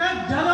That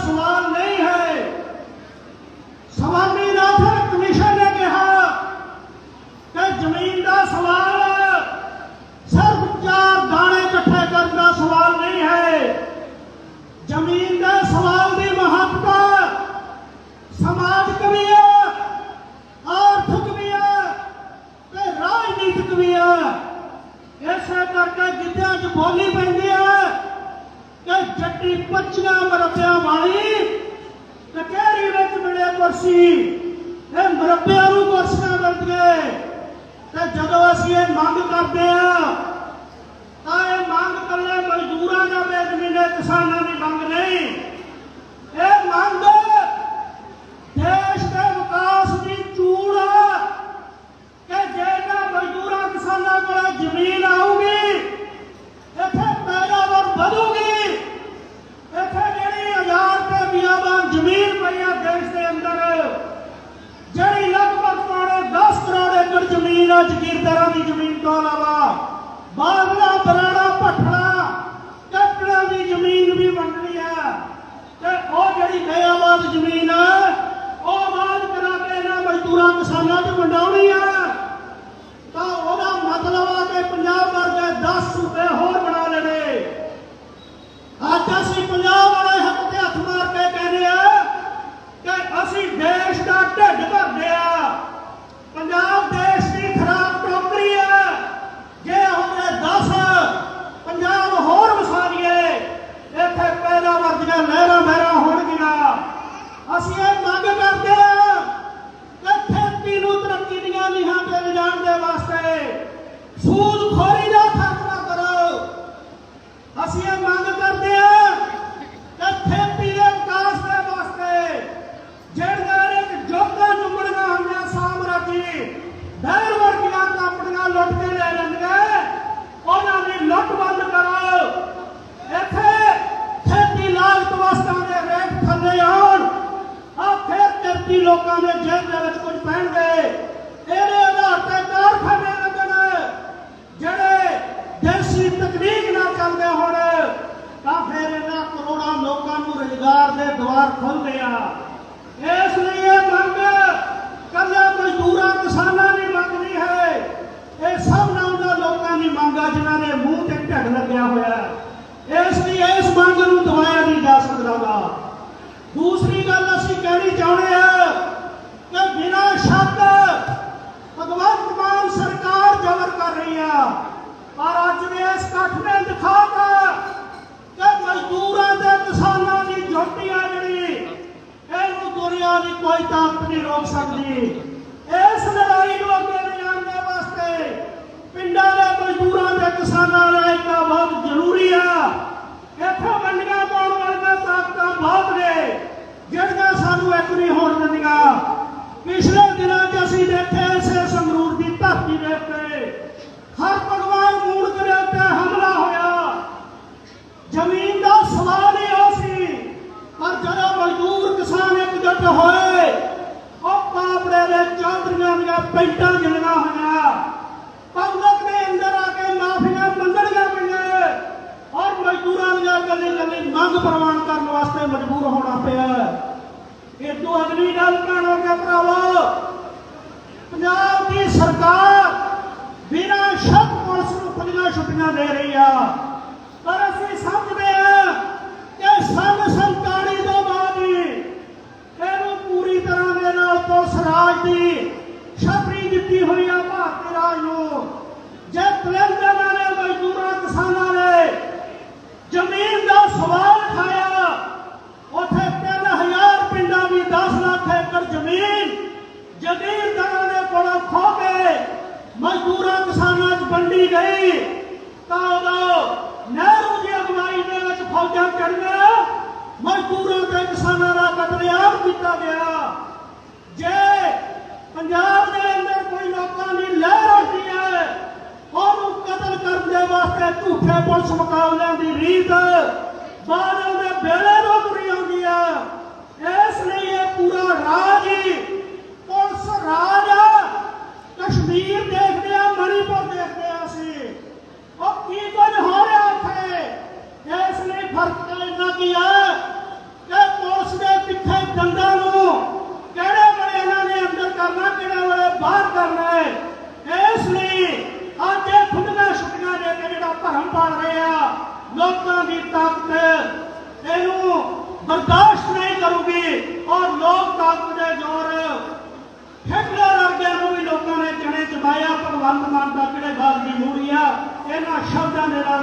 सवाल नहीं है स्वामीनाथन कमीशन ने कहा कि जमीन का सवाल सिर्फ चार दाने इकट्ठे करने का सवाल नहीं है जमीन के सवाल की महत्ता समाज भी है आर्थिक भी है राजनीतिक भी है इसे करके गिद्या च बोली पैंती है ਕਿ ਜੱਟੀ 25 ਮਰਬਿਆਂ ਵਾਲੀ ਕਚਹਿਰੀ ਵਿੱਚ ਮਿਲੇ ਕੁਰਸੀ। ਇਹ ਮਰਬਿਆਂ ਨੂੰ ਕੁਰਸੀਆਂ ਵਰਤ ਗਏ ਤੇ ਜਦੋਂ ਅਸੀਂ ਇਹ ਮੰਗ ਕਰਦੇ ਆ ਤਾਂ ਇਹ ਮੰਗ ਕੱਲੇ ਮਜ਼ਦੂਰਾਂ ਦਾ ਬੇਜ਼ਮੀਨੇ ਕਿਸਾਨਾਂ ਦੀ ਤਰ੍ਹਾਂ ਦੀ ਜ਼ਮੀਨ ਤੋਂ ਇਲਾਵਾ ਬਾਹਰਲਾ ਬਰਾੜਾ ਪੱਠੜਾ ਲੋਕਾਂ ਦੇ ਜੇਬ ਦੇ ਵਿੱਚ ਕੁਝ ਪੈਣਗੇ ਇਹਦੇ ਆਧਾਰ ਤੇ ਕਾਰਖਾਨੇ ਲੱਗਣ। ਜਿਹੜੇ ਦੇਸੀ ਤਕਨੀਕ ਨਾਲ ਚੱਲਦੇ ਹੋਣ, ਤਾਂ ਫਿਰ ਇਹਨਾਂ ਕਰੋੜਾਂ ਲੋਕਾਂ ਨੂੰ ਰੋਜ਼ਗਾਰ ਦੇ ਦੁਆਰ ਖੁੱਲਦੇ ਆ। ਇਸ ਲਈ ਇਹ ਮੰਗ ਕੱਲਾ ਮਜ਼ਦੂਰਾਂ, ਕਿਸਾਨਾਂ ਦੀ ਮੰਗ ਨਹੀਂ ਹੈ। ਇਹ ਸਭ ਨਾਲ ਉਹਨਾਂ ਲੋਕਾਂ ਦੀ ਮੰਗ ਆ, ਜਿਨ੍ਹਾਂ ਦੇ ਮੂੰਹ ਤੇ ਢੱਗ ਲੱਗਿਆ ਹੋਇਆ। ਇਸ ਗਿਆ। ਪਰ ਅੱਜ ਵੀ ਇਸ ਇਕੱਠ ਨੇ ਦਿਖਾਤਾ ਕਿ ਮਜ਼ਦੂਰਾਂ ਤੇ ਕਿਸਾਨਾਂ ਦੀ ਜੁੱਟੀ ਆ ਜਿਹੜੀ। ਇਹਨੂੰ ਦੁਨੀਆ ਦੀ ਕੋਈ ਤਾਕਤ ਨਹੀਂ ਰੋਕ ਸਕਦੀ। ਇਸ ਲੜਾਈ ਨੂੰ ਅੱਗੇ ਹੋਏ। ਉਹ ਪਾਪੜੇ ਦੇ ਚੌਧਰੀਆਂ ਦੀਆਂ ਪੈਂਟਾਂ ਗਿਣਨਾ ਹੋਣਾ ਪਬਲਿਕ ਦੇ ਅੰਦਰ ਆ ਕੇ ਮਾਫੀਆਂ ਮੰਗਣੀਆਂ ਪਈਆਂ ਔਰ ਮਜ਼ਦੂਰਾਂ ਦੀਆਂ ਕੱਲੇ ਕੱਲੇ ਮੰਗ ਪ੍ਰਵਾਨ ਕਰਨ ਵਾਸਤੇ ਮਜਬੂਰ ਹੋਣਾ ਪਿਆ ਇਹ ਤੋਂ ਅਗਲੀ ਗੱਲ ਕਹਣੋ ਕਿ ਭਰਾਵੋ। ਪੰਜਾਬ ਦੀ ਸਰਕਾਰ ਬਿਨਾਂ ਸ਼ੱਕ ਪੁਲਿਸ ਨੂੰ ਪੰਜੀਆਂ ਛੁੱਟੀਆਂ ਦੇ ਰਹੀ ਆ। ਮਜ਼ਦੂਰਾਂ ਕਿਸਾਨਾਂ 'ਚ ਵੰਡੀ ਗਈ, ਤਾਂ ਉਦੋਂ ਨਹਿਰੂ ਦੀ ਅਗਵਾਈ ਦੇ ਵਿੱਚ ਫੌਜਾਂ ਚੜ੍ਹੀਆਂ ਮਜ਼ਦੂਰਾਂ ਤੇ ਕਿਸਾਨਾਂ ਦਾ ਕਤਲੇਆਮ ਕੀਤਾ ਗਿਆ। ਜੇ ਪੰਜਾਬ ਦੇ ਅੰਦਰ ਕੋਈ ਲੋਕਾਂ ਦੀ ਲਹਿਰ ਉੱਠਦੀ ਹੈ, ਉਹਨੂੰ ਕਤਲ ਕਰਨ ਦੇ ਵਾਸਤੇ ਝੂਠੇ ਪੁਲਿਸ ਮੁਕਾਬਲਿਆਂ ਦੀ ਰੀਤ ਬਾਦਲ ਦੇ ਵੇਲੇ ਤੋਂ ਤੁਰੀ ਆਉਂਦੀ ਹੈ। ਇਸ ਲਈ ਇਹ ਪੂਰਾ ਰਾਜ ਹੀ ਪੁਲਿਸ ਰਾਜ ਆ ਕਸ਼ਮੀਰ ਦੇਖਦੇ ਆ ਮਣੀਪੁਰ ਦੇਖਦੇ ਆ ਅਸੀਂ ਉਹ ਕੀ ਕੁਝ ਹੋ ਰਿਹਾ ਉੱਥੇ ਇਸ ਲਈ ਫ਼ਰਕ ਤਾਂ ਇੰਨਾ ਕੀ ਹੈ ਕਿ ਪੁਲਿਸ ਦੇ ਪਿੱਛੇ ਦੰਦਾਂ ਨੂੰ ਕਿਹੜੇ ਵੇਲੇ ਇਹਨਾਂ ਨੇ ਅੰਦਰ ਕਰਨਾ, ਕਿਹੜੇ ਵੇਲੇ ਬਾਹਰ ਕਰਨਾ ਹੈ, ਇਸ ਲਈ ਅੱਜ ਇਹ ਖੁੱਲੀਆਂ ਛੁੱਟੀਆਂ ਦੇ ਕੇ ਜਿਹੜਾ ਭਰਮ ਪਾਲ ਰਹੇ ਆ, ਲੋਕਾਂ ਦੀ ਤਾਕਤ ਇਹਨੂੰ ਬਰਦਾਸ਼ਤ ਨਹੀਂ ਕਰੂਗੀ ਔਰ ਲੋਕ ਤਾਕਤ ਦੇ ਜ਼ੋਰ ਖੇਡਾਂ ਵਰਗਿਆਂ ਨੂੰ ਵੀ ਲੋਕਾਂ ਨੇ ਚਣੇ ਚਬਾਇਆ ਭਗਵੰਤ ਮਾਨ ਦਾ ਕਿਹੜੇ ਗੱਲ ਦੀ ਮੂੜੀ ਆ, ਇਹਨਾਂ ਸ਼ਬਦਾਂ ਦੇ ਨਾਲ